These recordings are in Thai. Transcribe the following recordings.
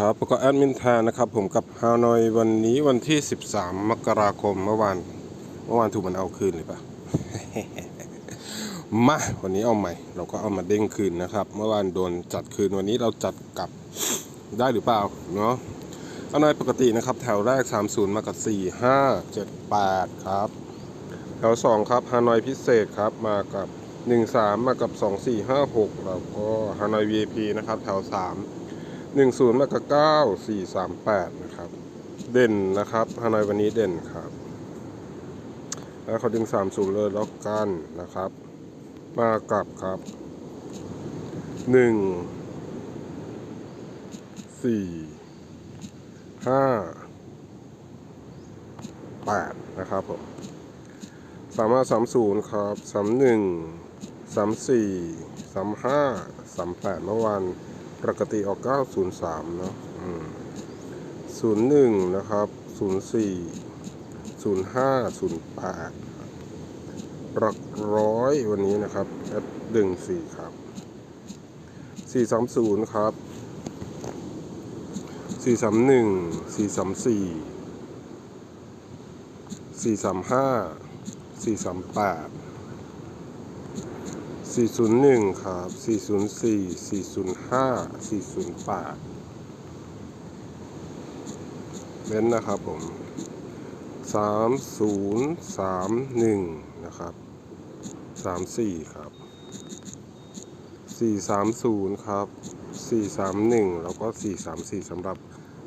ครับแล้วก็แอดมินแทนนะครับผมกับฮานอยวันนี้วันที่ 13 มกราคมเมื่อวานเมื่อวานถูกมันเอาคืนหรือเปล่า มาวันนี้เอาใหม่ เราก็เอามาเด้งคืนนะครับ เมื่อวานโดนจัดคืนวันนี้เราจัดกลับได้หรือเปล่าเนาะฮานอยปกตินะครับ แถวแรก 30 มากับ 4 5 7 8 ครับ แถว 2 ครับฮานอยพิเศษครับมากับ 1 3 มากับ 2 4 5 6 แล้วก็ฮานอย VIP นะครับแถว 3 หนึ่งศูนย์มากับเก้าสี่สามแปดนะครับ เด่นนะครับฮานอยวันนี้เด่นครับ แล้วเขาดึงสามศูนย์เลยแล้วกันนะครับ มากับครับหนึ่งสี่ห้าแปดนะครับผมสามห้าสามศูนย์ครับสามหนึ่งสามสี่สามห้าสามแปดเมื่อวาน ปกติออก 903 เนาะ01นะครับ04 05 08หลักร้อยวันนี้นะครับแอดดึง4ครับ430ครับ431 434 435 438 401 ครับ 404 405 408เน้นนะครับผม 3031 นะครับ 34 ครับ 430 ครับ 431 แล้วก็ 434สำหรับ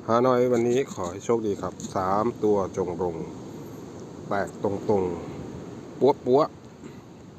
ฮานอยวันนี้ขอให้โชคดีครับ 3 ตัวจงลงแตกตรงๆ ปัวปัว